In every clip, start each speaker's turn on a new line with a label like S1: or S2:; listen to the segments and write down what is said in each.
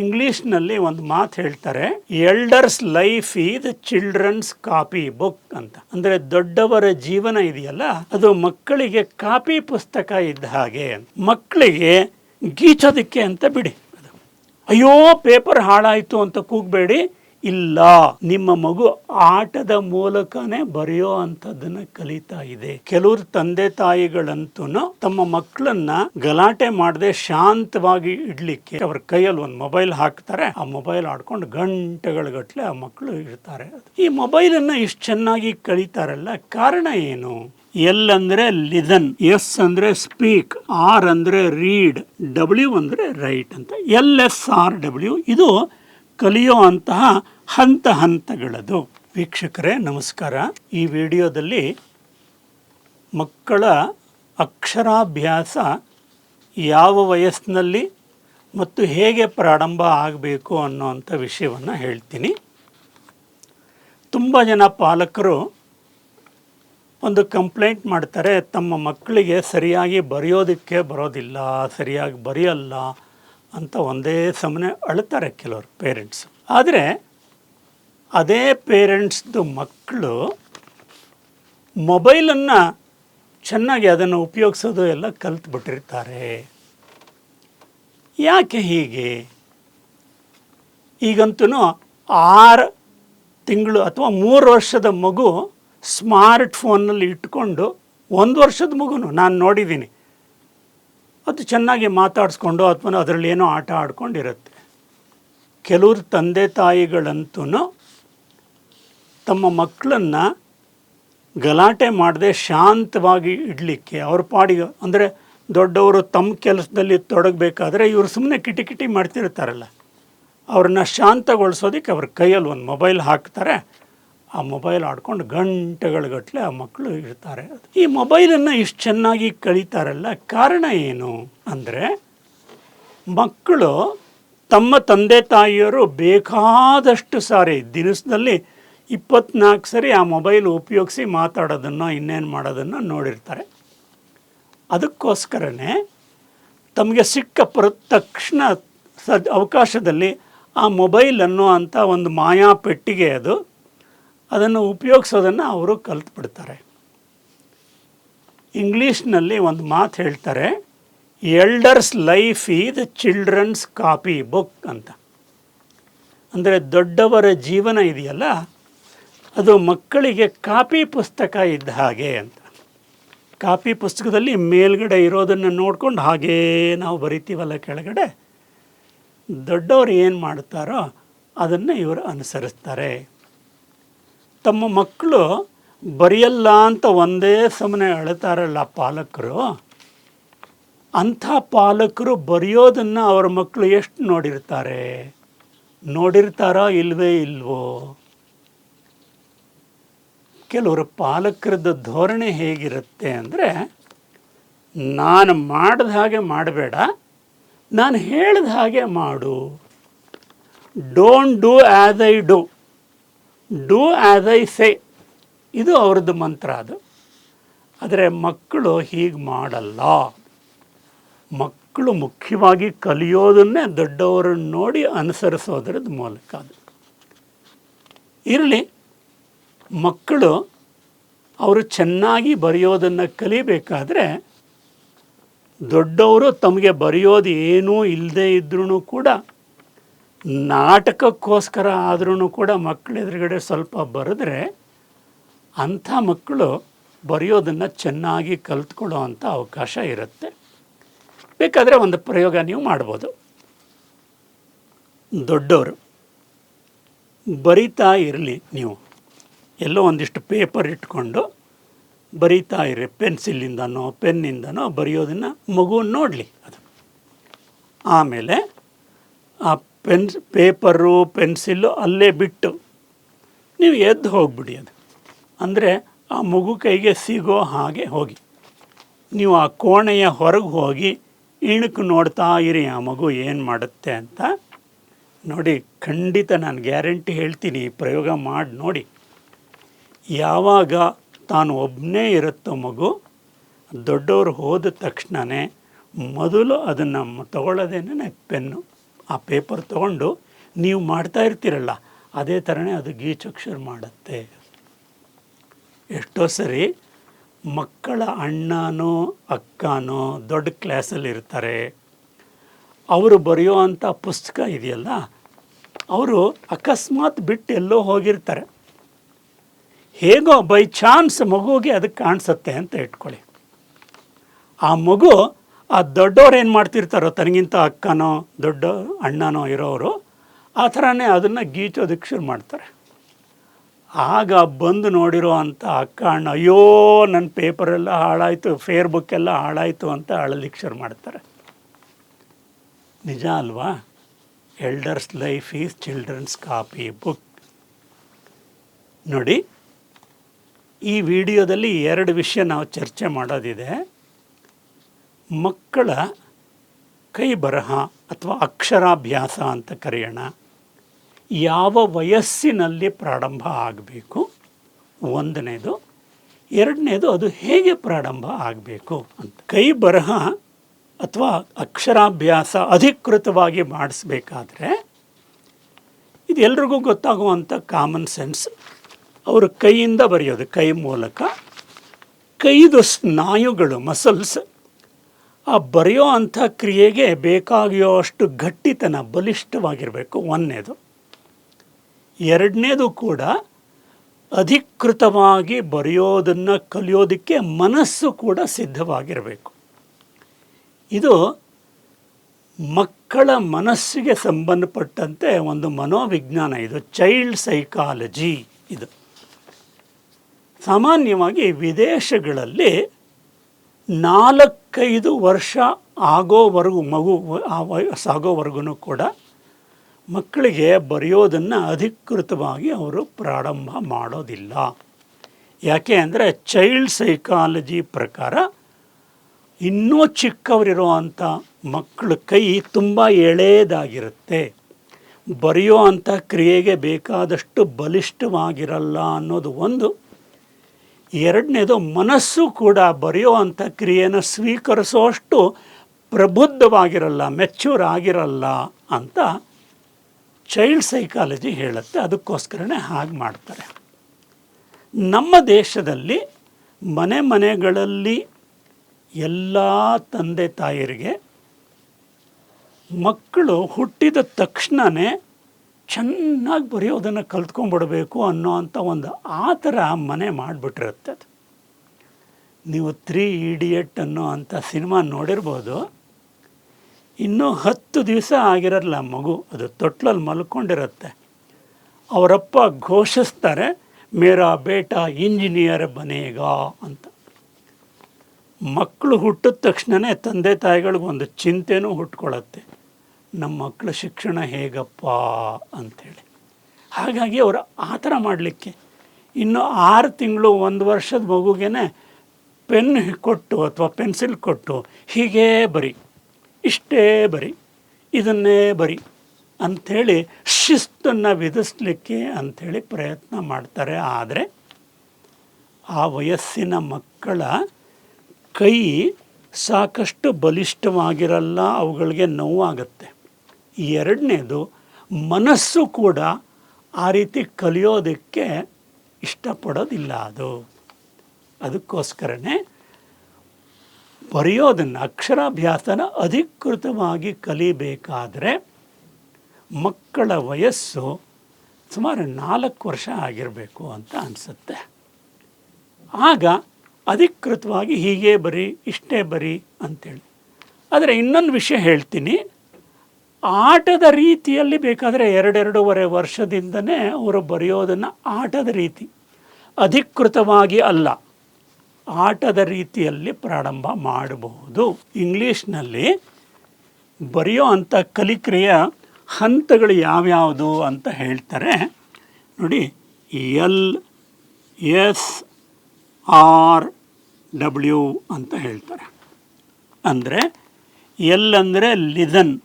S1: ಇಂಗ್ಲಿಷ್ನಲ್ಲಿ ಒಂದು ಮಾತು ಹೇಳ್ತಾರೆ elders life is childrens copy book ಅಂತ ಅಂದ್ರೆ ದೊಡ್ಡವರ ಜೀವನ ಇದೆಯಲ್ಲ, ಅದು ಮಕ್ಕಳಿಗೆ ಕಾಪಿ ಪುಸ್ತಕ ಇದ್ದ ಹಾಗೆ ಮಕ್ಕಳಿಗೆ ಗೀಚೋದಕ್ಕೆ ಅಂತ ಬಿಡಿ. ಅಯ್ಯೋ, ಪೇಪರ್ ಹಾಳಾಯಿತು ಅಂತ ಕೂಗಬೇಡಿ ಇಲ್ಲ, ನಿಮ್ಮ ಮಗು ಆಟದ ಮೂಲಕನೇ ಬರೆಯೋ ಅಂಥದ್ದನ್ನ ಕಲಿತಾ ಇದೆ. ಕೆಲವರು ತಂದೆ ತಾಯಿಗಳಂತೂ ತಮ್ಮ ಮಕ್ಕಳನ್ನ ಗಲಾಟೆ ಮಾಡದೆ ಶಾಂತವಾಗಿ ಇಡ್ಲಿಕ್ಕೆ ಅವ್ರ ಕೈಯಲ್ಲಿ ಒಂದು ಮೊಬೈಲ್ ಹಾಕ್ತಾರೆ. ಆ ಮೊಬೈಲ್ ಆಡ್ಕೊಂಡು ಗಂಟೆಗಳ ಗಟ್ಟಲೆ ಆ ಮಕ್ಕಳು ಇರ್ತಾರೆ. ಈ ಮೊಬೈಲ್ ಅನ್ನ ಇಷ್ಟು ಚೆನ್ನಾಗಿ ಕಲಿತಾರಲ್ಲ, ಕಾರಣ ಏನು? ಎಲ್ ಅಂದ್ರೆ ಲಿದನ್ ಎಸ್ ಅಂದ್ರೆ ಸ್ಪೀಕ್, ಆರ್ ಅಂದ್ರೆ ರೀಡ್, ಡಬ್ಲ್ಯೂ ಅಂದ್ರೆ ರೈಟ್ ಅಂತ. ಎಲ್ ಎಸ್ ಆರ್ ಡಬ್ಲ್ಯೂ, ಇದು ಕಲಿಯೋ ಅಂತಹ ಹಂತ ಹಂತಗಳದು. ವೀಕ್ಷಕರೇ, ನಮಸ್ಕಾರ. ಈ ವಿಡಿಯೋದಲ್ಲಿ ಮಕ್ಕಳ ಅಕ್ಷರಾಭ್ಯಾಸ ಯಾವ ವಯಸ್ಸಿನಲ್ಲಿ ಮತ್ತು ಹೇಗೆ ಪ್ರಾರಂಭ ಆಗಬೇಕು ಅನ್ನೋವಂಥ ವಿಷಯವನ್ನು ಹೇಳ್ತೀನಿ. ತುಂಬ ಜನ ಪಾಲಕರು ಒಂದು ಕಂಪ್ಲೇಂಟ್ ಮಾಡ್ತಾರೆ, ತಮ್ಮ ಮಕ್ಕಳಿಗೆ ಸರಿಯಾಗಿ ಬರೆಯೋದಕ್ಕೆ ಬರೋದಿಲ್ಲ, ಸರಿಯಾಗಿ ಬರೆಯಲ್ಲ ಅಂತ ಒಂದೇ ಸಮನೆ ಅಳ್ತಾರೆ ಕೆಲವರು ಪೇರೆಂಟ್ಸ್ ಆದರೆ ಅದೇ ಪೇರೆಂಟ್ಸ್ದು ಮಕ್ಕಳು ಮೊಬೈಲನ್ನು ಚೆನ್ನಾಗಿ ಅದನ್ನು ಉಪಯೋಗಿಸೋದು ಎಲ್ಲ ಕಲ್ತ್ಬಿಟ್ಟಿರ್ತಾರೆ. ಯಾಕೆ ಹೀಗೆ? ಈಗಂತೂ ಆರು ತಿಂಗಳು ಅಥವಾ ಮೂರು ವರ್ಷದ ಮಗು ಸ್ಮಾರ್ಟ್ ಫೋನಲ್ಲಿ ಇಟ್ಕೊಂಡು ಒಂದು ವರ್ಷದ ಮಗುನು ನಾನು ನೋಡಿದ್ದೀನಿ ಅದು ಚೆನ್ನಾಗಿ ಮಾತಾಡಿಸ್ಕೊಂಡು ಅಥವಾ ಅದರಲ್ಲಿ ಏನೋ ಆಟ ಆಡ್ಕೊಂಡಿರುತ್ತೆ. ಕೆಲವರು ತಂದೆ ತಾಯಿಗಳಂತೂ ತಮ್ಮ ಮಕ್ಕಳನ್ನು ಗಲಾಟೆ ಮಾಡದೆ ಶಾಂತವಾಗಿ ಇಡಲಿಕ್ಕೆ ಅವ್ರ ಪಾಡಿಗೆ ಅಂದರೆ ದೊಡ್ಡವರು ತಮ್ಮ ಕೆಲಸದಲ್ಲಿ ತೊಡಗಬೇಕಾದ್ರೆ ಇವರು ಸುಮ್ಮನೆ ಕಿಟಿ ಮಾಡ್ತಿರ್ತಾರಲ್ಲ. ಅವ್ರನ್ನ ಶಾಂತಗೊಳಿಸೋದಕ್ಕೆ ಅವ್ರ ಕೈಯಲ್ಲಿ ಒಂದು ಮೊಬೈಲ್ ಹಾಕ್ತಾರೆ. ಆ ಮೊಬೈಲ್ ಆಡ್ಕೊಂಡು ಗಂಟೆಗಳ ಗಟ್ಟಲೆ ಆ ಮಕ್ಕಳು ಇರ್ತಾರೆ. ಈ ಮೊಬೈಲನ್ನು ಇಷ್ಟು ಚೆನ್ನಾಗಿ ಕಲಿತಾರಲ್ಲ ಕಾರಣ ಏನು ಅಂದರೆ ಮಕ್ಕಳು ತಮ್ಮ ತಂದೆ ತಾಯಿಯರು ಬೇಕಾದಷ್ಟು ಸಾರಿ ದಿನಸದಲ್ಲಿ ಇಪ್ಪತ್ನಾಲ್ಕು ಸರಿ ಆ ಮೊಬೈಲ್ ಉಪಯೋಗಿಸಿ ಮಾತಾಡೋದನ್ನು ಇನ್ನೇನು ಮಾಡೋದನ್ನು ನೋಡಿರ್ತಾರೆ. ಅದಕ್ಕೋಸ್ಕರನೇ ತಮಗೆ ಸಿಕ್ಕ ಪ್ರತಕ್ಷಣ ಸದ್ ಅವಕಾಶದಲ್ಲಿ ಆ ಮೊಬೈಲ್ ಅನ್ನೋ ಅಂಥ ಒಂದು ಮಾಯಾ ಪೆಟ್ಟಿಗೆ ಅದು ಅದನ್ನು ಉಪಯೋಗಿಸೋದನ್ನು ಅವರು ಕಲ್ತ್ಬಿಡ್ತಾರೆ. ಇಂಗ್ಲೀಷ್ನಲ್ಲಿ ಒಂದು ಮಾತು ಹೇಳ್ತಾರೆ elders life is children's copy book ಅಂತ. ಅಂದರೆ ದೊಡ್ಡವರ ಜೀವನ ಇದೆಯಲ್ಲ, ಅದು ಮಕ್ಕಳಿಗೆ ಕಾಪಿ ಪುಸ್ತಕ ಇದ್ದ ಹಾಗೆ ಅಂತ. ಕಾಪಿ ಪುಸ್ತಕದಲ್ಲಿ ಮೇಲ್ಗಡೆ ಇರೋದನ್ನು ನೋಡ್ಕೊಂಡು ಹಾಗೇ ನಾವು ಬರಿತೀವಲ್ಲ ಕೆಳಗಡೆ, ದೊಡ್ಡವರು ಏನು ಮಾಡ್ತಾರೋ ಅದನ್ನು ಇವರು ಅನುಸರಿಸ್ತಾರೆ. ತಮ್ಮ ಮಕ್ಕಳು ಬರೆಯಲ್ಲ ಅಂತ ಒಂದೇ ಸಮನೆ ಅಳತಾರಲ್ಲ ಪಾಲಕರು, ಅಂಥ ಪಾಲಕರು ಬರೆಯೋದನ್ನು ಅವ್ರ ಮಕ್ಕಳು ಎಷ್ಟು ನೋಡಿರ್ತಾರೆ? ನೋಡಿರ್ತಾರೋ ಇಲ್ವೇ ಇಲ್ವೋ? ಕೆಲವರು ಪಾಲಕರದ್ದು ಧೋರಣೆ ಹೇಗಿರುತ್ತೆ ಅಂದರೆ, ನಾನು ಮಾಡಿದ ಹಾಗೆ ಮಾಡಬೇಡ, ನಾನು ಹೇಳಿದ ಹಾಗೆ ಮಾಡು. Don't do as I do do as I say ಇದು ಅವ್ರದ್ದು ಮಂತ್ರ ಅದು. ಆದರೆ ಮಕ್ಕಳು ಹೀಗೆ ಮಾಡಲ್ಲ. ಮಕ್ಕಳು ಮುಖ್ಯವಾಗಿ ಕಲಿಯೋದನ್ನೇ ದೊಡ್ಡವರನ್ನು ನೋಡಿ ಅನುಸರಿಸೋದ್ರದ್ದು ಮೂಲಕ ಅದು. ಇರಲಿ, ಮಕ್ಕಳು ಅವರು ಚೆನ್ನಾಗಿ ಬರೆಯೋದನ್ನು ಕಲಿಬೇಕಾದ್ರೆ ದೊಡ್ಡವರು ತಮಗೆ ಬರೆಯೋದು ಏನೂ ಇಲ್ಲದೇ ಇದ್ರೂ ಕೂಡ ನಾಟಕಕ್ಕೋಸ್ಕರ ಆದ್ರೂ ಕೂಡ ಮಕ್ಕಳ ಎದುರುಗಡೆ ಸ್ವಲ್ಪ ಬರೆದ್ರೆ ಅಂಥ ಮಕ್ಕಳು ಬರೆಯೋದನ್ನು ಚೆನ್ನಾಗಿ ಕಲ್ತ್ಕೊಳ್ಳೋ ಅಂಥ ಅವಕಾಶ ಇರುತ್ತೆ. ಬೇಕಾದರೆ ಒಂದು ಪ್ರಯೋಗ ನೀವು ಮಾಡ್ಬೋದು. ದೊಡ್ಡವರು ಬರಿತಾ ಇರಲಿ ನೀವು. ಎಲ್ಲೋ ಒಂದಿಷ್ಟು ಪೇಪರ್ ಇಟ್ಕೊಂಡು ಬರಿತಾ ಇರಿ ಪೆನ್ಸಿಲಿಂದನೋ, ಪೆನ್ನಿಂದನೋ ಬರೆಯೋದನ್ನು ಮಗುವನ್ನು ನೋಡಲಿ ಅದು. ಆಮೇಲೆ ಆ ಪೆನ್ಸ್ ಪೇಪರು ಪೆನ್ಸಿಲ್ಲು ಅಲ್ಲೇ ಬಿಟ್ಟು ನೀವು ಎದ್ದು ಹೋಗ್ಬಿಡಿ ಅದು. ಅಂದರೆ ಆ ಮಗು ಕೈಗೆ ಸಿಗೋ ಹಾಗೆ ಹೋಗಿ. ನೀವು ಆ ಕೋಣೆಯ ಹೊರಗೆ ಹೋಗಿ ಇಣುಕು ನೋಡ್ತಾ ಇರಿ, ಆ ಮಗು ಏನು ಮಾಡುತ್ತೆ ಅಂತ. ನೋಡಿ, ಖಂಡಿತ ನಾನು ಗ್ಯಾರಂಟಿ ಹೇಳ್ತೀನಿ ಪ್ರಯೋಗ ಮಾಡಿ ನೋಡಿ. ಯಾವಾಗ ತಾನು ಒಬ್ಬನೇ ಇರುತ್ತೋ ಮಗು, ದೊಡ್ಡವರು ಹೋದ ತಕ್ಷಣವೇ ಮೊದಲು ಅದನ್ನು ತಗೊಳ್ಳೋದೇನೆ ಪೆನ್ನು ಆ ಪೇಪರ್ ತೊಗೊಂಡು ನೀವು ಮಾಡ್ತಾ ಇರ್ತೀರಲ್ಲ, ಅದೇ ಥರನೇ ಅದು ಗೀಚಕ್ಷರ್ ಮಾಡುತ್ತೆ. ಎಷ್ಟೋ ಸರಿ ಮಕ್ಕಳ ಅಣ್ಣನೋ, ಅಕ್ಕನೋ ದೊಡ್ಡ ಕ್ಲಾಸಲ್ಲಿ ಇರ್ತಾರೆ. ಅವರು ಬರೆಯುವಂಥ ಪುಸ್ತಕ ಇದೆಯಲ್ಲ, ಅವರು ಅಕಸ್ಮಾತ್ ಬಿಟ್ಟು ಎಲ್ಲೋ ಹೋಗಿರ್ತಾರೆ. ಹೇಗೋ ಬೈ ಚಾನ್ಸ್ ಮಗುವಿಗೆ ಅದಕ್ಕೆ ಕಾಣಿಸುತ್ತೆ ಅಂತ ಇಟ್ಕೊಳ್ಳಿ. ಆ ಮಗು ಆ ದೊಡ್ಡವ್ರು ಏನು ಮಾಡ್ತಿರ್ತಾರೋ ತನಗಿಂತ ಅಕ್ಕನೋ ದೊಡ್ಡ ಅಣ್ಣನೋ ಇರೋರು, ಆ ಥರನೇ ಅದನ್ನು ಗೀಚೋದಕ್ಕೆ ಶುರು ಮಾಡ್ತಾರೆ. ಆಗ ಬಂದು ನೋಡಿರೋ ಅಂಥ ಅಕ್ಕ ಅಣ್ಣ, ಅಯ್ಯೋ ನನ್ನ ಪೇಪರೆಲ್ಲ ಹಾಳಾಯಿತು ಫೇರ್ ಬುಕ್ ಎಲ್ಲ ಹಾಳಾಯಿತು ಅಂತ ಅಳಲಿಕ್ಕೆ ಶುರು ಮಾಡ್ತಾರೆ. ನಿಜ ಅಲ್ವಾ? Elders life is children's copy book ನೋಡಿ, ಈ ವಿಡಿಯೋದಲ್ಲಿ ಎರಡು ವಿಷಯ ನಾವು ಚರ್ಚೆ ಮಾಡೋದಿದೆ. ಮಕ್ಕಳ ಕೈ ಬರಹ ಅಥವಾ ಅಕ್ಷರಾಭ್ಯಾಸ ಅಂತ ಕರೆಯೋಣ. ಯಾವ ವಯಸ್ಸಿನಲ್ಲಿ ಪ್ರಾರಂಭ ಆಗಬೇಕು? ಒಂದನೇದು. ಎರಡನೇದು ಅದು ಹೇಗೆ ಪ್ರಾರಂಭ ಆಗಬೇಕು ಅಂತ. ಕೈ ಬರಹ ಅಥವಾ ಅಕ್ಷರಾಭ್ಯಾಸ ಅಧಿಕೃತವಾಗಿ ಮಾಡಿಸ್ಬೇಕಾದ್ರೆ ಇದು ಎಲ್ರಿಗೂ ಗೊತ್ತಾಗುವಂಥ ಕಾಮನ್ ಸೆನ್ಸ್ ಅವರು ಕೈಯಿಂದ ಬರೆಯೋದು, ಕೈ ಮೂಲಕ. ಕೈದು ಸ್ನಾಯುಗಳು ಮಸಲ್ಸ್ ಆ ಬರೆಯೋ ಅಂಥ ಕ್ರಿಯೆಗೆ ಬೇಕಾಗಿಯೋ ಅಷ್ಟು ಗಟ್ಟಿತನ, ಬಲಿಷ್ಠವಾಗಿರಬೇಕು. ಒಂದನೇದು. ಎರಡನೇದು ಕೂಡ ಅಧಿಕೃತವಾಗಿ ಬರೆಯೋದನ್ನು ಕಲಿಯೋದಕ್ಕೆ ಮನಸ್ಸು ಕೂಡ ಸಿದ್ಧವಾಗಿರಬೇಕು. ಇದು ಮಕ್ಕಳ ಮನಸ್ಸಿಗೆ ಸಂಬಂಧಪಟ್ಟಂತೆ ಒಂದು ಮನೋವಿಜ್ಞಾನ ಇದು. ಚೈಲ್ಡ್ ಸೈಕಾಲಜಿ ಇದು. ಸಾಮಾನ್ಯವಾಗಿ ವಿದೇಶಗಳಲ್ಲಿ ನಾಲ್ಕೈದು ವರ್ಷ ಆಗೋವರೆಗೂ ಮಗು ಆ ವಯಸ್ಸಾಗೋವರೆಗೂ ಕೂಡ ಮಕ್ಕಳಿಗೆ ಬರೆಯೋದನ್ನು ಅಧಿಕೃತವಾಗಿ ಅವರು ಪ್ರಾರಂಭ ಮಾಡೋದಿಲ್ಲ. ಯಾಕೆ ಅಂದರೆ ಚೈಲ್ಡ್ ಸೈಕಾಲಜಿ ಪ್ರಕಾರ ಇನ್ನೂ ಚಿಕ್ಕವರಿರೋ ಅಂಥ ಮಕ್ಕಳ ಕೈ ತುಂಬ ಎಳೆಯದಾಗಿರುತ್ತೆ. ಬರೆಯೋ ಅಂಥ ಕ್ರಿಯೆಗೆ ಬೇಕಾದಷ್ಟು ಬಲಿಷ್ಠವಾಗಿರಲ್ಲ ಅನ್ನೋದು ಒಂದು. ಎರಡನೇದು ಮನಸ್ಸು ಕೂಡ ಬರೆಯೋ ಅಂಥ ಕ್ರಿಯೆನ ಸ್ವೀಕರಿಸೋಷ್ಟು ಪ್ರಬುದ್ಧವಾಗಿರಲ್ಲ ಮೆಚ್ಯೂರ್ ಆಗಿರಲ್ಲ ಅಂತ ಚೈಲ್ಡ್ ಸೈಕಾಲಜಿ ಹೇಳುತ್ತೆ. ಅದಕ್ಕೋಸ್ಕರನೇ ಹಾಗೆ ಮಾಡ್ತಾರೆ. ನಮ್ಮ ದೇಶದಲ್ಲಿ ಮನೆ ಮನೆಗಳಲ್ಲಿ ಎಲ್ಲ ತಂದೆ ತಾಯರಿಗೆ ಮಕ್ಕಳು ಹುಟ್ಟಿದ ತಕ್ಷಣವೇ ಚೆನ್ನಾಗಿ ಬರೆಯೋದನ್ನು ಕಲ್ತ್ಕೊಂಬಿಡಬೇಕು ಅನ್ನೋ ಅಂಥ ಒಂದು ಆ ಥರ ಮನೆ ಮಾಡಿಬಿಟ್ಟಿರುತ್ತೆ ಅದು. ನೀವು ತ್ರೀ ಇಡಿಯಟ್ ಅನ್ನೋ ಅಂಥ ಸಿನಿಮಾ ನೋಡಿರ್ಬೋದು. ಇನ್ನೂ ಹತ್ತು ದಿವಸ ಆಗಿರಲ್ಲ ಮಗು, ಅದು ತೊಟ್ಲಲ್ಲಿ ಮಲ್ಕೊಂಡಿರುತ್ತೆ. ಅವರಪ್ಪ ಘೋಷಿಸ್ತಾರೆ, ಮೇರಾ ಬೇಟಾ ಇಂಜಿನಿಯರ್ ಬನೇಗ ಅಂತ. ಮಕ್ಕಳು ಹುಟ್ಟಿದ ತಕ್ಷಣವೇ ತಂದೆ ತಾಯಿಗಳಿಗೆ ಒಂದು ಚಿಂತೆನೂ ಹುಟ್ಕೊಳ್ಳುತ್ತೆ ನಮ್ಮ ಮಕ್ಕಳ ಶಿಕ್ಷಣ ಹೇಗಪ್ಪ ಅಂಥೇಳಿ. ಹಾಗಾಗಿ ಅವರು ಆ ಥರ ಮಾಡಲಿಕ್ಕೆ ಇನ್ನು ಆರು ತಿಂಗಳು ಒಂದು ವರ್ಷದ ಮಗುಗೇ ಪೆನ್ ಕೊಟ್ಟು ಅಥವಾ ಪೆನ್ಸಿಲ್ ಕೊಟ್ಟು ಹೀಗೇ ಬರಿ, ಇಷ್ಟೇ ಬರಿ, ಇದನ್ನೇ ಬರಿ ಅಂಥೇಳಿ ಶಿಸ್ತನ್ನು ವಿಧಿಸ್ಲಿಕ್ಕೆ ಅಂಥೇಳಿ ಪ್ರಯತ್ನ ಮಾಡ್ತಾರೆ. ಆದರೆ ಆ ವಯಸ್ಸಿನ ಮಕ್ಕಳ ಕೈ ಸಾಕಷ್ಟು ಬಲಿಷ್ಠವಾಗಿರಲ್ಲ, ಅವುಗಳಿಗೆ ನೋವಾಗುತ್ತೆ. ಎರಡನೇದು ಮನಸ್ಸು ಕೂಡ ಆ ರೀತಿ ಕಲಿಯೋದಕ್ಕೆ ಇಷ್ಟಪಡೋದಿಲ್ಲ ಅದು. ಅದಕ್ಕೋಸ್ಕರನೇ ಬರೆಯೋದನ್ನು, ಅಕ್ಷರಾಭ್ಯಾಸನ ಅಧಿಕೃತವಾಗಿ ಕಲಿಬೇಕಾದರೆ ಮಕ್ಕಳ ವಯಸ್ಸು ಸುಮಾರು ನಾಲ್ಕು ವರ್ಷ ಆಗಿರಬೇಕು ಅಂತ ಅನಿಸುತ್ತೆ. ಆಗ ಅಧಿಕೃತವಾಗಿ ಹೀಗೆ ಬರಿ, ಇಷ್ಟೇ ಬರಿ ಅಂಥೇಳಿ ಆದರೆ ಇನ್ನೊಂದು ವಿಷಯ ಹೇಳ್ತೀನಿ. ಆಟದ ರೀತಿಯಲ್ಲಿ ಬೇಕಾದರೆ ಎರಡೆರಡೂವರೆ ವರ್ಷದಿಂದನೇ ಅವರು ಬರೆಯೋದನ್ನು ಆಟದ ರೀತಿ. ಅಧಿಕೃತವಾಗಿ ಅಲ್ಲ. ಆಟದ ರೀತಿಯಲ್ಲಿ ಪ್ರಾರಂಭ ಮಾಡಬಹುದು. ಇಂಗ್ಲೀಷ್ನಲ್ಲಿ ಬರೆಯೋ ಅಂಥ ಕಲಿಕ್ರಿಯ ಹಂತಗಳು ಯಾವ್ಯಾವುದು ಅಂತ ಹೇಳ್ತಾರೆ. ನೋಡಿ, ಎಲ್, ಎಸ್, ಆರ್, ಡಬ್ಲ್ಯೂ ಅಂತ ಹೇಳ್ತಾರೆ. ಅಂದರೆ ಎಲ್ ಅಂದರೆ ಲಿದನ್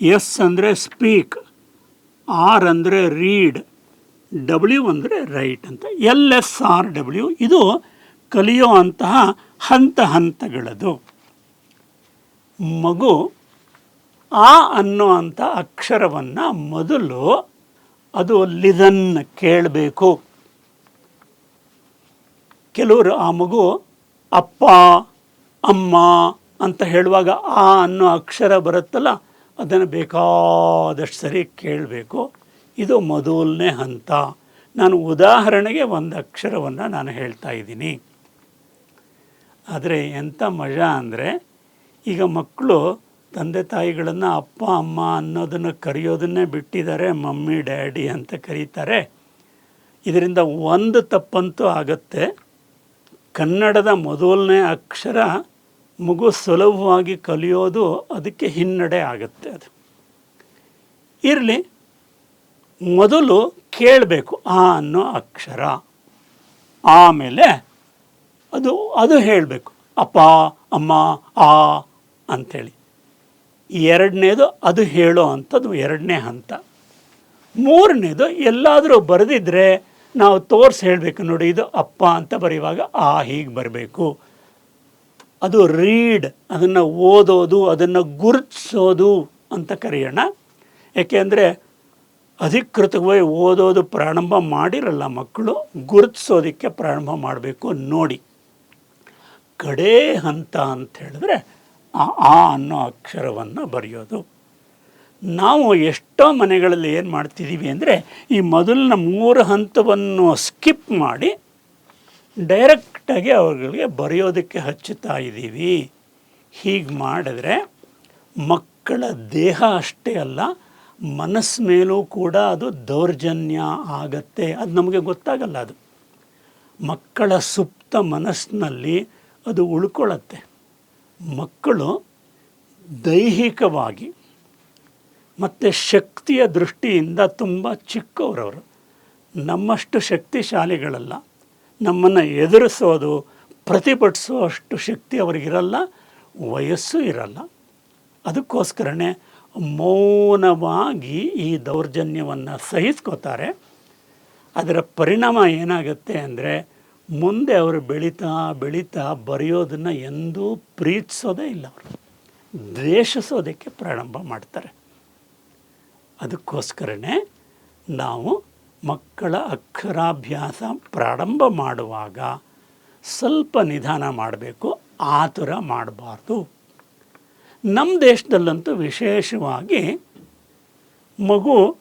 S1: ಎಸ್ ಅಂದರೆ ಸ್ಪೀಕ್, ಆರ್ ಅಂದರೆ ರೀಡ್, ಡಬ್ಲ್ಯೂ ಅಂದರೆ ರೈಟ್ ಅಂತ. ಎಲ್ ಎಸ್ ಆರ್ ಡಬ್ಲ್ಯೂ, ಇದು ಕಲಿಯೋ ಅಂತಹ ಹಂತ ಹಂತಗಳದು. ಮಗು ಆ ಅನ್ನೋ ಅಂಥ ಅಕ್ಷರವನ್ನು ಮೊದಲು ಅದು ಲಿದನ್ ಕೇಳಬೇಕು. ಕೆಲವರು ಆ ಮಗು ಅಪ್ಪ, ಅಮ್ಮ ಅಂತ ಹೇಳುವಾಗ ಆ ಅನ್ನೋ ಅಕ್ಷರ ಬರುತ್ತಲ್ಲ ಅದನ್ನು ಬೇಕಾದಷ್ಟು ಸರಿ ಕೇಳಬೇಕು. ಇದು ಮೊದಲನೇ ಹಂತ. ನಾನು ಉದಾಹರಣೆಗೆ ಒಂದು ಅಕ್ಷರವನ್ನು ನಾನು ಹೇಳ್ತಾ ಇದ್ದೀನಿ. ಆದರೆ ಎಂಥ ಮಜಾ ಅಂದರೆ, ಈಗ ಮಕ್ಕಳು ತಂದೆ ತಾಯಿಗಳನ್ನು ಅಪ್ಪ, ಅಮ್ಮ ಅನ್ನೋದನ್ನು ಕರೆಯೋದನ್ನೇ ಬಿಟ್ಟಿದ್ದಾರೆ, ಮಮ್ಮಿ, ಡ್ಯಾಡಿ ಅಂತ ಕರೀತಾರೆ. ಇದರಿಂದ ಒಂದು ತಪ್ಪಂತೂ ಆಗುತ್ತೆ. ಕನ್ನಡದ ಮೊದಲನೇ ಅಕ್ಷರ ಮಗು ಸುಲಭವಾಗಿ ಕಲಿಯೋದು ಅದಕ್ಕೆ ಹಿನ್ನಡೆ ಆಗುತ್ತೆ ಅದು. ಇರಲಿ, ಮೊದಲು ಕೇಳಬೇಕು, ಆ ಅನ್ನೋ ಅಕ್ಷರ. ಆಮೇಲೆ ಅದು ಅದು ಹೇಳಬೇಕು, ಅಪ್ಪ, ಅಮ್ಮ, ಆ ಅಂಥೇಳಿ. ಎರಡನೇದು ಅದು ಹೇಳೋ ಅಂಥದ್ದು ಎರಡನೇ ಹಂತ. ಮೂರನೇದು ಎಲ್ಲಾದರೂ ಬರೆದಿದ್ದರೆ ನಾವು ತೋರಿಸಿ ಹೇಳಬೇಕು, ನೋಡಿ ಇದು ಅಪ್ಪ ಅಂತ ಬರೆಯುವಾಗ ಆ ಹೀಗೆ ಬರಬೇಕು. ಅದು ರೀಡ್ ಅದನ್ನು ಓದೋದು, ಅದನ್ನು ಗುರುತಿಸೋದು ಅಂತ ಕರೆಯೋಣ. ಏಕೆಂದರೆ ಅಧಿಕೃತವಾಗಿ ಓದೋದು ಪ್ರಾರಂಭ ಮಾಡಿರಲ್ಲ ಮಕ್ಕಳು, ಗುರುತಿಸೋದಕ್ಕೆ ಪ್ರಾರಂಭ ಮಾಡಬೇಕು ನೋಡಿ. ಕಡೇ ಹಂತ ಅಂತ ಹೇಳಿದ್ರೆ ಆ ಆ ಅನ್ನೋ ಅಕ್ಷರವನ್ನು ಬರೆಯೋದು. ನಾವು ಎಷ್ಟೋ ಮನೆಗಳಲ್ಲಿ ಏನು ಮಾಡ್ತಿದ್ದೀವಿ ಅಂದರೆ ಈ ಮೊದಲಿನ ಮೂರು ಹಂತವನ್ನು ಸ್ಕಿಪ್ ಮಾಡಿ ಡೈರೆಕ್ಟಾಗಿ ಅವರುಗಳಿಗೆ ಬರೆಯೋದಕ್ಕೆ ಹಚ್ಚುತ್ತಾ ಇದ್ದೀವಿ. ಹೀಗೆ ಮಾಡಿದ್ರೆ ಮಕ್ಕಳ ದೇಹ ಅಷ್ಟೇ ಅಲ್ಲ ಮನಸ್ಸು ಮೇಲೂ ಕೂಡ ಅದು ದೌರ್ಜನ್ಯ ಆಗತ್ತೆ. ಅದು ನಮಗೆ ಗೊತ್ತಾಗಲ್ಲ ಅದು. ಮಕ್ಕಳ ಸುಪ್ತ ಮನಸ್ಸಿನಲ್ಲಿ ಅದು ಉಳ್ಕೊಳ್ಳತ್ತೆ. ಮಕ್ಕಳು ದೈಹಿಕವಾಗಿ ಮತ್ತು ಶಕ್ತಿಯ ದೃಷ್ಟಿಯಿಂದ ತುಂಬ ಚಿಕ್ಕವರವರು. ನಮ್ಮಷ್ಟು ಶಕ್ತಿಶಾಲಿಗಳಲ್ಲ. ನಮ್ಮನ್ನು ಎದುರಿಸೋದು ಪ್ರತಿಭಟಿಸೋ ಅಷ್ಟು ಶಕ್ತಿ ಅವರಿಗಿರಲ್ಲ, ವಯಸ್ಸು ಇರಲ್ಲ. ಅದಕ್ಕೋಸ್ಕರನೇ ಮೌನವಾಗಿ ಈ ದೌರ್ಜನ್ಯವನ್ನು ಸಹಿಸ್ಕೋತಾರೆ. ಅದರ ಪರಿಣಾಮ ಏನಾಗುತ್ತೆ ಅಂದರೆ, ಮುಂದೆ ಅವರು ಬೆಳೀತಾ ಬೆಳೀತಾ ಬರೆಯೋದನ್ನು ಎಂದೂ ಪ್ರೀತಿಸೋದೇ ಇಲ್ಲ ಅವರು. ದ್ವೇಷಿಸೋದಕ್ಕೆ ಪ್ರಾರಂಭ ಮಾಡ್ತಾರೆ. ಅದಕ್ಕೋಸ್ಕರನೇ ನಾವು ಮಕ್ಕಳ ಅಕ್ಷರಾಭ್ಯಾಸ ಪ್ರಾರಂಭ ಮಾಡುವಾಗ ಸ್ವಲ್ಪ ನಿಧಾನ ಮಾಡಬೇಕು, ಆತುರ ಮಾಡಬಾರ್ದು. ನಮ್ಮ ದೇಶದಲ್ಲಂತೂ ವಿಶೇಷವಾಗಿ ಮಗು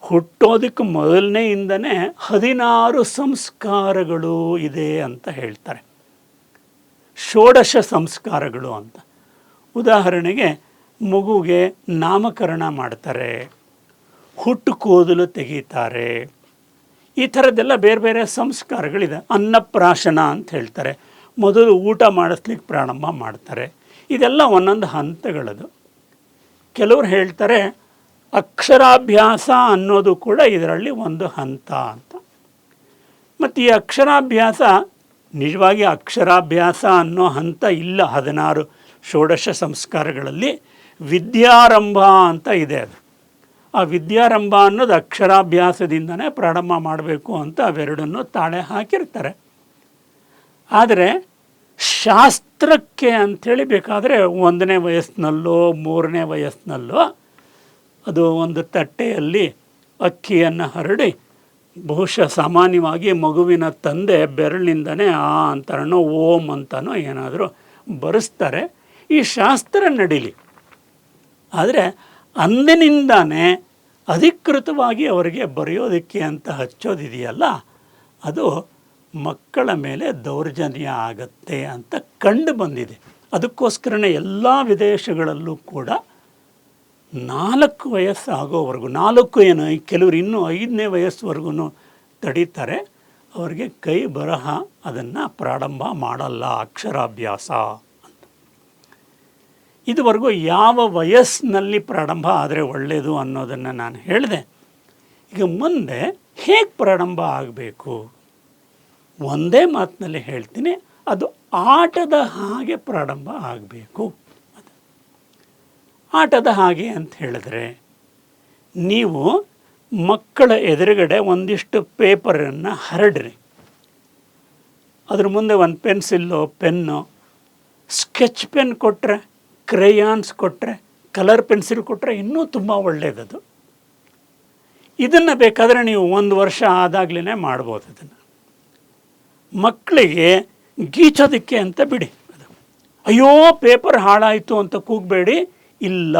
S1: ಹುಟ್ಟೋದಕ್ಕೆ ಮೊದಲನೆಯಿಂದನೇ ಹದಿನಾರು ಸಂಸ್ಕಾರಗಳು ಇದೆ ಅಂತ ಹೇಳ್ತಾರೆ. ಷೋಡಶ ಸಂಸ್ಕಾರಗಳು ಅಂತ. ಉದಾಹರಣೆಗೆ ಮಗುಗೆ ನಾಮಕರಣ ಮಾಡ್ತಾರೆ. ಹುಟ್ಟು ಕೂದಲು ತೆಗೀತಾರೆ. ಈ ಥರದ್ದೆಲ್ಲ ಬೇರೆ ಬೇರೆ ಸಂಸ್ಕಾರಗಳಿದೆ. ಅನ್ನಪ್ರಾಶನ ಅಂತ ಹೇಳ್ತಾರೆ. ಮೊದಲು ಊಟ ಮಾಡಿಸ್ಲಿಕ್ಕೆ ಪ್ರಾರಂಭ ಮಾಡ್ತಾರೆ. ಇದೆಲ್ಲ ಒಂದೊಂದು ಹಂತಗಳದು. ಕೆಲವರು ಹೇಳ್ತಾರೆ, ಅಕ್ಷರಾಭ್ಯಾಸ ಅನ್ನೋದು ಕೂಡ ಇದರಲ್ಲಿ ಒಂದು ಹಂತ ಅಂತ. ಮತ್ತು ಈ ಅಕ್ಷರಾಭ್ಯಾಸ, ನಿಜವಾಗಿ ಅಕ್ಷರಾಭ್ಯಾಸ ಅನ್ನೋ ಹಂತ ಇಲ್ಲ ಹದಿನಾರು ಷೋಡಶ ಸಂಸ್ಕಾರಗಳಲ್ಲಿ. ವಿದ್ಯಾರಂಭ ಅಂತ ಇದೆ ಅದು. ಆ ವಿದ್ಯಾರಂಭ ಅನ್ನೋದು ಅಕ್ಷರಾಭ್ಯಾಸದಿಂದನೇ ಪ್ರಾರಂಭ ಮಾಡಬೇಕು ಅಂತ ಅವೆರಡನ್ನು ತಾಳೆ ಹಾಕಿರ್ತಾರೆ. ಆದರೆ ಶಾಸ್ತ್ರಕ್ಕೆ ಅಂಥೇಳಿ ಬೇಕಾದರೆ ಒಂದನೇ ವಯಸ್ಸಿನಲ್ಲೋ, ಮೂರನೇ ವಯಸ್ಸಿನಲ್ಲೋ ಅದು ಒಂದು ತಟ್ಟೆಯಲ್ಲಿ ಅಕ್ಕಿಯನ್ನು ಹರಡಿ ಬಹುಶಃ ಸಾಮಾನ್ಯವಾಗಿ ಮಗುವಿನ ತಂದೆ ಬೆರಳಿನಿಂದನೇ ಆ ಅಂತಾನೋ ಓಂ ಅಂತನೋ ಏನಾದರೂ ಬರೆಸ್ತಾರೆ. ಈ ಶಾಸ್ತ್ರ ನಡೀಲಿ. ಆದರೆ ಅಂದಿನಿಂದಾನೇ ಅಧಿಕೃತವಾಗಿ ಅವರಿಗೆ ಬರೆಯೋದಕ್ಕೆ ಅಂತ ಹಚ್ಚೋದಿದೆಯಲ್ಲ, ಅದು ಮಕ್ಕಳ ಮೇಲೆ ದೌರ್ಜನ್ಯ ಆಗತ್ತೆ ಅಂತ ಕಂಡು ಬಂದಿದೆ. ಅದಕ್ಕೋಸ್ಕರನೇ ಎಲ್ಲ ವಿದೇಶಗಳಲ್ಲೂ ಕೂಡ ನಾಲ್ಕು ವಯಸ್ಸು ಆಗೋವರೆಗೂ ನಾಲ್ಕು ಏನು ಕೆಲವರು ಇನ್ನೂ ಐದನೇ ವಯಸ್ಸುವರೆಗೂ ತಡೀತಾರೆ, ಅವರಿಗೆ ಕೈ ಬರಹ ಅದನ್ನು ಪ್ರಾರಂಭ ಮಾಡಲ್ಲ ಅಕ್ಷರಾಭ್ಯಾಸ. ಇದುವರೆಗೂ ಯಾವ ವಯಸ್ಸಿನಲ್ಲಿ ಪ್ರಾರಂಭ ಆದರೆ ಒಳ್ಳೆಯದು ಅನ್ನೋದನ್ನು ನಾನು ಹೇಳಿದೆ. ಈಗ ಮುಂದೆ ಹೇಗೆ ಪ್ರಾರಂಭ ಆಗಬೇಕು? ಒಂದೇ ಮಾತಿನಲ್ಲಿ ಹೇಳ್ತೀನಿ, ಅದು ಆಟದ ಹಾಗೆ ಪ್ರಾರಂಭ ಆಗಬೇಕು. ಆಟದ ಹಾಗೆ ಅಂತ ಹೇಳಿದ್ರೆ, ನೀವು ಮಕ್ಕಳ ಎದುರುಗಡೆ ಒಂದಿಷ್ಟು ಪೇಪರನ್ನು ಹರಡ್ರಿ. ಅದ್ರ ಮುಂದೆ ಒಂದು ಪೆನ್ಸಿಲ್ಲು, ಪೆನ್ನು, ಸ್ಕೆಚ್ ಪೆನ್ ಕೊಟ್ಟರೆ ಕ್ರೇಯಾನ್ಸ್ ಕೊಟ್ಟರೆ ಕಲರ್ ಪೆನ್ಸಿಲ್ ಕೊಟ್ಟರೆ ಇನ್ನೂ ತುಂಬ ಒಳ್ಳೆಯದದು ಇದನ್ನು ಬೇಕಾದರೆ ನೀವು ಒಂದು ವರ್ಷ ಆದಾಗಲೇ ಮಾಡ್ಬೋದು ಅದನ್ನು ಮಕ್ಕಳಿಗೆ ಗೀಚೋದಕ್ಕೆ ಅಂತ ಬಿಡಿ ಅದು. ಅಯ್ಯೋ, ಪೇಪರ್ ಹಾಳಾಯಿತು ಅಂತ ಕೂಗಬೇಡಿ. ಇಲ್ಲ,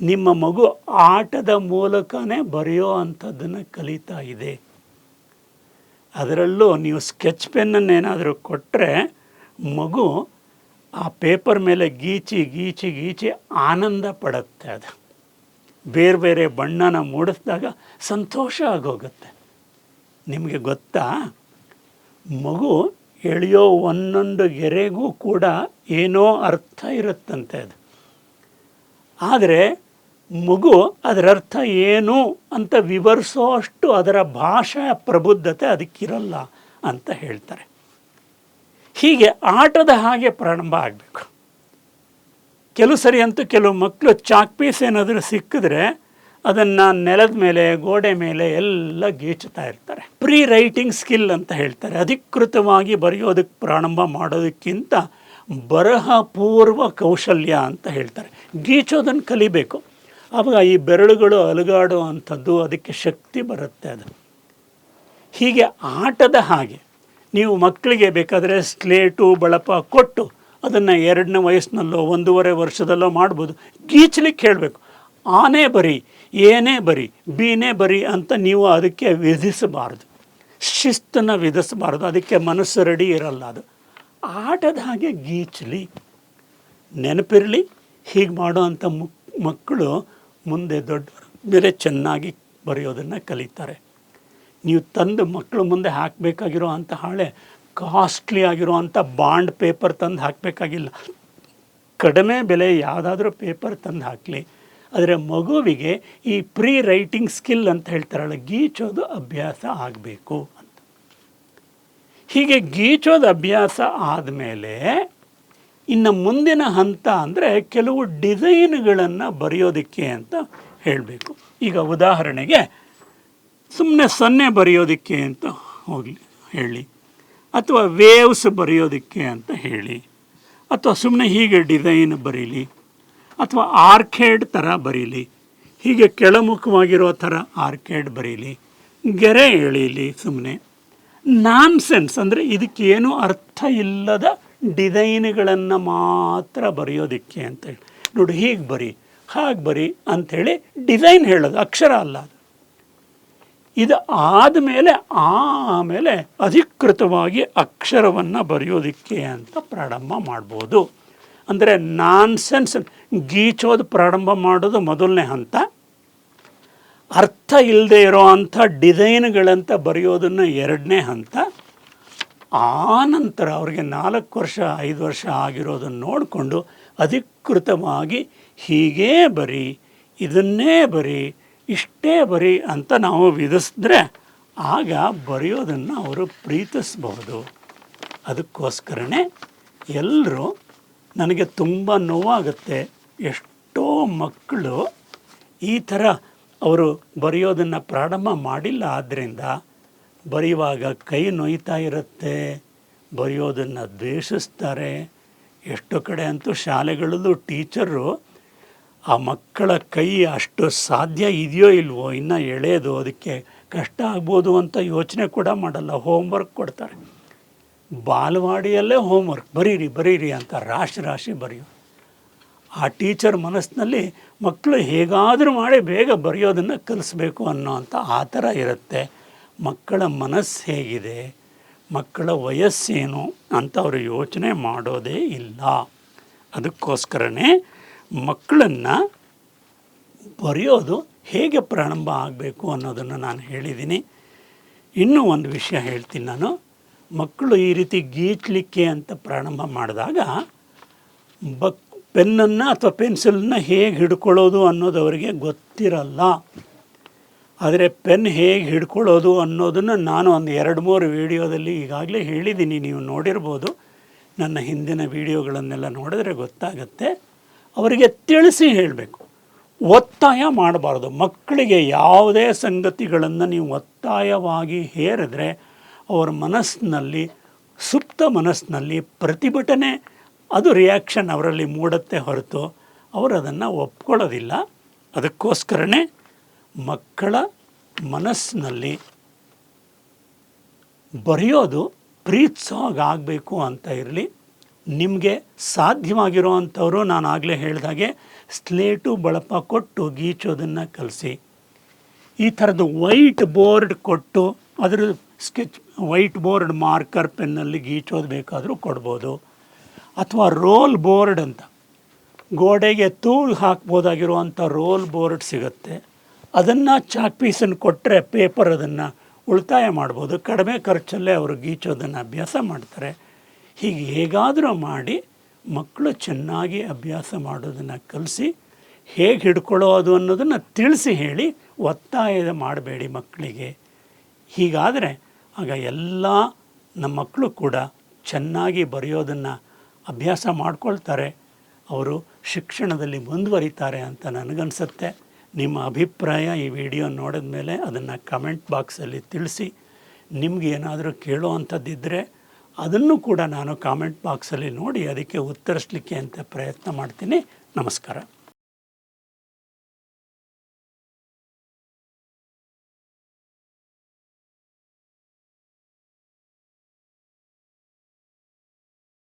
S1: ನಿಮ್ಮ ಮಗು ಆಟದ ಮೂಲಕನೇ ಬರೆಯೋ ಅಂಥದ್ದನ್ನು ಕಲಿತಾ ಇದೆ. ಅದರಲ್ಲೂ ನೀವು ಸ್ಕೆಚ್ ಪೆನ್ನನ್ನೇನಾದರೂ ಕೊಟ್ಟರೆ ಮಗು ಆ ಪೇಪರ್ ಮೇಲೆ ಗೀಚಿ ಗೀಚಿ ಗೀಚಿ ಆನಂದ ಪಡುತ್ತೆ ಅದು. ಬೇರೆ ಬೇರೆ ಬಣ್ಣನ ಮೂಡಿಸಿದಾಗ ಸಂತೋಷ ಆಗೋಗುತ್ತೆ. ನಿಮಗೆ ಗೊತ್ತಾ? ಮಗು ಎಳೆಯೋ ಒಂದೊಂದು ಗೆರೆಗೂ ಕೂಡ ಏನೋ ಅರ್ಥ ಇರುತ್ತಂತೆ ಅದು. ಆದರೆ ಮಗು ಅದರ ಅರ್ಥ ಏನು ಅಂತ ವಿವರಿಸೋ ಅಷ್ಟು ಅದರ ಭಾಷೆಯ ಪ್ರಬುದ್ಧತೆ ಅದಕ್ಕಿರಲ್ಲ ಅಂತ ಹೇಳ್ತಾರೆ. ಹೀಗೆ ಆಟದ ಹಾಗೆ ಪ್ರಾರಂಭ ಆಗಬೇಕು. ಕೆಲವು ಸರಿ ಅಂತೂ ಕೆಲವು ಮಕ್ಕಳು ಚಾಕ್ ಪೀಸ್ ಏನಾದರೂ ಸಿಕ್ಕಿದ್ರೆ ಅದನ್ನು ನೆಲದ ಮೇಲೆ, ಗೋಡೆ ಮೇಲೆ ಎಲ್ಲ ಗೀಚುತ್ತಾ ಇರ್ತಾರೆ. ಪ್ರೀ ರೈಟಿಂಗ್ ಸ್ಕಿಲ್ ಅಂತ ಹೇಳ್ತಾರೆ. ಅಧಿಕೃತವಾಗಿ ಬರೆಯೋದಕ್ಕೆ ಪ್ರಾರಂಭ ಮಾಡೋದಕ್ಕಿಂತ ಬರಹ ಪೂರ್ವ ಕೌಶಲ್ಯ ಅಂತ ಹೇಳ್ತಾರೆ. ಗೀಚೋದನ್ನು ಕಲಿಬೇಕು. ಆವಾಗ ಈ ಬೆರಳುಗಳು ಅಲುಗಾಡೋ ಅಂಥದ್ದು ಅದಕ್ಕೆ ಶಕ್ತಿ ಬರುತ್ತೆ ಅದು. ಹೀಗೆ ಆಟದ ಹಾಗೆ ನೀವು ಮಕ್ಕಳಿಗೆ ಬೇಕಾದರೆ ಸ್ಲೇಟು, ಬಳಪ ಕೊಟ್ಟು ಅದನ್ನು ಎರಡನೇ ವಯಸ್ಸಿನಲ್ಲೋ, ಒಂದೂವರೆ ವರ್ಷದಲ್ಲೋ ಮಾಡ್ಬೋದು. ಗೀಚ್ಲಿಕ್ಕೆ ಹೇಳಬೇಕು. ಆನೇ ಬರಿ, ಏನೇ ಬರಿ, ಬೀನೇ ಬರಿ ಅಂತ ನೀವು ಅದಕ್ಕೆ ವಿಧಿಸಬಾರ್ದು. ಶಿಸ್ತನ್ನು ವಿಧಿಸಬಾರ್ದು. ಅದಕ್ಕೆ ಮನಸ್ಸು ರೆಡಿ ಇರಲ್ಲ ಅದು. ಆಟದ ಹಾಗೆ ಗೀಚಲಿ, ನೆನಪಿರಲಿ. ಹೀಗೆ ಮಾಡೋ ಅಂಥ ಮಕ್ಕಳು ಮುಂದೆ ದೊಡ್ಡ ಬೇರೆ ಚೆನ್ನಾಗಿ ಬರೆಯೋದನ್ನು ಕಲಿತಾರೆ. ನೀವು ತಂದು ಮಕ್ಕಳು ಮುಂದೆ ಹಾಕಬೇಕಾಗಿರೋ ಅಂಥ ಹಾಳೆ ಕಾಸ್ಟ್ಲಿ ಆಗಿರೋ ಅಂಥ ಬಾಂಡ್ ಪೇಪರ್ ತಂದು ಹಾಕಬೇಕಾಗಿಲ್ಲ. ಕಡಿಮೆ ಬೆಲೆ ಯಾವುದಾದ್ರೂ ಪೇಪರ್ ತಂದು ಹಾಕಲಿ. ಆದರೆ ಮಗುವಿಗೆ ಈ ಪ್ರೀ ರೈಟಿಂಗ್ ಸ್ಕಿಲ್ ಅಂತ ಹೇಳ್ತಾರಲ್ಲ, ಗೀಚೋದು ಅಭ್ಯಾಸ ಆಗಬೇಕು ಅಂತ. ಹೀಗೆ ಗೀಚೋದು ಅಭ್ಯಾಸ ಆದಮೇಲೆ ಇನ್ನು ಮುಂದಿನ ಹಂತ ಅಂದರೆ ಕೆಲವು ಡಿಸೈನ್ಗಳನ್ನು ಬರೆಯೋದಕ್ಕೆ ಅಂತ ಹೇಳಬೇಕು. ಈಗ ಉದಾಹರಣೆಗೆ ಸುಮ್ಮನೆ ಸೊನ್ನೆ ಬರೆಯೋದಕ್ಕೆ ಅಂತ ಹೋಗಲಿ, ಹೇಳಿ. ಅಥವಾ ವೇವ್ಸ್ ಬರೆಯೋದಕ್ಕೆ ಅಂತ ಹೇಳಿ. ಅಥವಾ ಸುಮ್ಮನೆ ಹೀಗೆ ಡಿಸೈನ್ ಬರೀಲಿ. ಅಥವಾ ಆರ್ಕೇಡ್ ಥರ ಬರೀಲಿ. ಹೀಗೆ ಕೆಳಮುಖವಾಗಿರೋ ಥರ ಆರ್ಕೇಡ್ ಬರೀಲಿ. ಗೆರೆ ಎಳೀಲಿ ಸುಮ್ಮನೆ ನಾನ್ ಸೆನ್ಸ್ ಅಂದರೆ ಇದಕ್ಕೇನು ಅರ್ಥ ಇಲ್ಲದ ಡಿಸೈನ್ಗಳನ್ನು ಮಾತ್ರ ಬರೆಯೋದಕ್ಕೆ ಅಂತ ಹೇಳಿ. ನೋಡಿ, ಹೀಗೆ ಬರಿ, ಹಾಗೆ ಬರಿ ಅಂಥೇಳಿ ಡಿಸೈನ್ ಹೇಳೋದು, ಅಕ್ಷರ ಅಲ್ಲ ಅದು. ಇದು ಆದಮೇಲೆ ಆಮೇಲೆ ಅಧಿಕೃತವಾಗಿ ಅಕ್ಷರವನ್ನು ಬರೆಯೋದಕ್ಕೆ ಅಂತ ಪ್ರಾರಂಭ ಮಾಡ್ಬೋದು. ಅಂದರೆ ನಾನ್ಸೆನ್ಸ್ ಗೀಚೋದು ಪ್ರಾರಂಭ ಮಾಡೋದು ಮೊದಲನೇ ಹಂತ. ಅರ್ಥ ಇಲ್ಲದೆ ಇರೋ ಅಂಥ ಡಿಸೈನ್ಗಳಂತ ಬರೆಯೋದನ್ನು ಎರಡನೇ ಹಂತ. ಆನಂತರ ನಂತರ ಅವ್ರಿಗೆ ನಾಲ್ಕು ವರ್ಷ, ಐದು ವರ್ಷ ಆಗಿರೋದನ್ನು ನೋಡಿಕೊಂಡು ಅಧಿಕೃತವಾಗಿ ಹೀಗೇ ಬರಿ, ಇದನ್ನೇ ಬರಿ ಇಷ್ಟೇ ಬರಿ ಅಂತ ನಾವು ವಿಧಿಸಿದ್ರೆ ಆಗ ಬರೆಯೋದನ್ನು ಅವರು ಪ್ರೀತಿಸಬಹುದು. ಅದಕ್ಕೋಸ್ಕರನೇ ಎಲ್ಲರೂ ನನಗೆ ತುಂಬ ನೋವಾಗುತ್ತೆ. ಎಷ್ಟೋ ಮಕ್ಕಳು ಈ ಥರ ಅವರು ಬರೆಯೋದನ್ನು ಪ್ರಾರಂಭ ಮಾಡಿಲ್ಲ ಆದ್ದರಿಂದ ಬರೆಯುವಾಗ ಕೈ ನೋಯ್ತಾ ಇರುತ್ತೆ, ಬರೆಯೋದನ್ನು ದ್ವೇಷಿಸ್ತಾರೆ. ಎಷ್ಟೋ ಕಡೆ ಅಂತೂ ಶಾಲೆಗಳಲ್ಲೂ ಟೀಚರು ಆ ಮಕ್ಕಳ ಕೈ ಅಷ್ಟು ಸಾಧ್ಯ ಇದೆಯೋ ಇಲ್ವೋ, ಇನ್ನು ಎಳೆಯೋದು ಅದಕ್ಕೆ ಕಷ್ಟ ಆಗ್ಬೋದು ಅಂತ ಯೋಚನೆ ಕೂಡ ಮಾಡಲ್ಲ ಹೋಮ್ವರ್ಕ್ ಕೊಡ್ತಾರೆ. ಬಾಲವಾಡಿಯಲ್ಲೇ ಹೋಮ್ವರ್ಕ್ ಬರೀರಿ ಬರೀರಿ ಅಂತ ರಾಶಿ ರಾಶಿ ಬರೆಯೋ ಆ ಟೀಚರ್ ಮನಸ್ಸಿನಲ್ಲಿ ಮಕ್ಕಳು ಹೇಗಾದರೂ ಮಾಡಿ ಬೇಗ ಬರೆಯೋದನ್ನು ಕಲಿಸ್ಬೇಕು ಅನ್ನೋ ಅಂತ ಆ ಥರ ಇರುತ್ತೆ. ಮಕ್ಕಳ ಮನಸ್ಸು ಹೇಗಿದೆ, ಮಕ್ಕಳ ವಯಸ್ಸೇನು ಅಂತ ಅವರು ಯೋಚನೆ ಮಾಡೋದೇ ಇಲ್ಲ. ಅದಕ್ಕೋಸ್ಕರನೇ ಮಕ್ಕಳನ್ನು ಬರೆಯೋದು ಹೇಗೆ ಪ್ರಾರಂಭ ಆಗಬೇಕು ಅನ್ನೋದನ್ನು ನಾನು ಹೇಳಿದ್ದೀನಿ. ಇನ್ನೂ ಒಂದು ವಿಷಯ ಹೇಳ್ತೀನಿ ನಾನು. ಮಕ್ಕಳು ಈ ರೀತಿ ಗೀಚಲಿಕ್ಕೆ ಅಂತ ಪ್ರಾರಂಭ ಮಾಡಿದಾಗ ಬಕ್ ಪೆನ್ನನ್ನು ಅಥವಾ ಪೆನ್ಸಿಲನ್ನ ಹೇಗೆ ಹಿಡ್ಕೊಳ್ಳೋದು ಅನ್ನೋದು ಅವರಿಗೆ ಗೊತ್ತಿರಲ್ಲ. ಆದರೆ ಪೆನ್ ಹೇಗೆ ಹಿಡ್ಕೊಳ್ಳೋದು ಅನ್ನೋದನ್ನು ನಾನು ಒಂದು ಎರಡು ಮೂರು ವೀಡಿಯೋದಲ್ಲಿ ಈಗಾಗಲೇ ಹೇಳಿದ್ದೀನಿ. ನೀವು ನೋಡಿರ್ಬೋದು. ನನ್ನ ಹಿಂದಿನ ವೀಡಿಯೋಗಳನ್ನೆಲ್ಲ ನೋಡಿದ್ರೆ ಗೊತ್ತಾಗತ್ತೆ. ಅವರಿಗೆ ತಿಳಿಸಿ ಹೇಳಬೇಕು. ಒತ್ತಾಯ ಮಾಡಬಾರ್ದು. ಮಕ್ಕಳಿಗೆ ಯಾವುದೇ ಸಂಗತಿಗಳನ್ನು ನೀವು ಒತ್ತಾಯವಾಗಿ ಹೇರಿದ್ರೆ ಅವರ ಮನಸ್ಸಿನಲ್ಲಿ, ಸುಪ್ತ ಮನಸ್ಸಿನಲ್ಲಿ ಪ್ರತಿಭಟನೆ, ಅದು ರಿಯಾಕ್ಷನ್ ಅವರಲ್ಲಿ ಮೂಡುತ್ತೆ ಹೊರತು ಅವರು ಅದನ್ನು ಒಪ್ಕೊಳ್ಳೋದಿಲ್ಲ. ಅದಕ್ಕೋಸ್ಕರನೇ ಮಕ್ಕಳ ಮನಸ್ಸಿನಲ್ಲಿ ಬರೆಯೋದು ಪ್ರೀತ್ಸೋಗಾಗಬೇಕು ಅಂತ ಇರಲಿ. ನಿಮಗೆ ಸಾಧ್ಯವಾಗಿರೋ ಅಂಥವರು ನಾನು ಆಗಲೇ ಹೇಳಿದಾಗೆ ಸ್ಲೇಟು, ಬಳಪ ಕೊಟ್ಟು ಗೀಚೋದನ್ನು ಕಲಿಸಿ. ಈ ಥರದ್ದು ವೈಟ್ ಬೋರ್ಡ್ ಕೊಟ್ಟು ಅದರ ಸ್ಕೆಚ್, ವೈಟ್ ಬೋರ್ಡ್ ಮಾರ್ಕರ್ ಪೆನ್ನಲ್ಲಿ ಗೀಚೋದು ಬೇಕಾದರೂ ಕೊಡ್ಬೋದು. ಅಥವಾ ರೋಲ್ ಬೋರ್ಡ್ ಅಂತ. ಗೋಡೆಗೆ ತೂಳು ಹಾಕ್ಬೋದಾಗಿರುವಂಥ ರೋಲ್ ಬೋರ್ಡ್ ಸಿಗುತ್ತೆ. ಅದನ್ನು ಚಾಕ್ ಪೀಸನ್ನು ಕೊಟ್ಟರೆ ಪೇಪರ್ ಅದನ್ನು ಉಳಿತಾಯ ಮಾಡ್ಬೋದು. ಕಡಿಮೆ ಖರ್ಚಲ್ಲೇ ಅವರು ಗೀಚೋದನ್ನು ಅಭ್ಯಾಸ ಮಾಡ್ತಾರೆ. ಹೀಗೆ ಹೇಗಾದರೂ ಮಾಡಿ ಮಕ್ಕಳು ಚೆನ್ನಾಗಿ ಅಭ್ಯಾಸ ಮಾಡೋದನ್ನು ಕಲಿಸಿ ಹೇಗೆ ಹಿಡ್ಕೊಳ್ಳೋದು ಅನ್ನೋದನ್ನು ತಿಳಿಸಿ ಹೇಳಿ ಒತ್ತಾಯ ಮಾಡಬೇಡಿ ಮಕ್ಕಳಿಗೆ. ಹೀಗಾದರೆ ಆಗ ಎಲ್ಲ ನಮ್ಮ ಮಕ್ಕಳು ಕೂಡ ಚೆನ್ನಾಗಿ ಬರೆಯೋದನ್ನು ಅಭ್ಯಾಸ ಮಾಡ್ಕೊಳ್ತಾರೆ. ಅವರು ಶಿಕ್ಷಣದಲ್ಲಿ ಮುಂದುವರಿತಾರೆ ಅಂತ ನನಗನ್ಸುತ್ತೆ. ನಿಮ್ಮ ಅಭಿಪ್ರಾಯ ಈ ವಿಡಿಯೋ ನೋಡಿದ ಮೇಲೆ ಅದನ್ನು ಕಮೆಂಟ್ ಬಾಕ್ಸಲ್ಲಿ ತಿಳಿಸಿ. ನಿಮಗೆ ಏನಾದರೂ ಕೇಳೋ ಅಂಥದ್ದಿದ್ದರೆ ಅದನ್ನು ಕೂಡ ನಾನು ಕಾಮೆಂಟ್ ಬಾಕ್ಸಲ್ಲಿ ನೋಡಿ ಅದಕ್ಕೆ ಉತ್ತರಿಸಲಿಕ್ಕೆ ಅಂತ ಪ್ರಯತ್ನ ಮಾಡ್ತೀನಿ. ನಮಸ್ಕಾರ.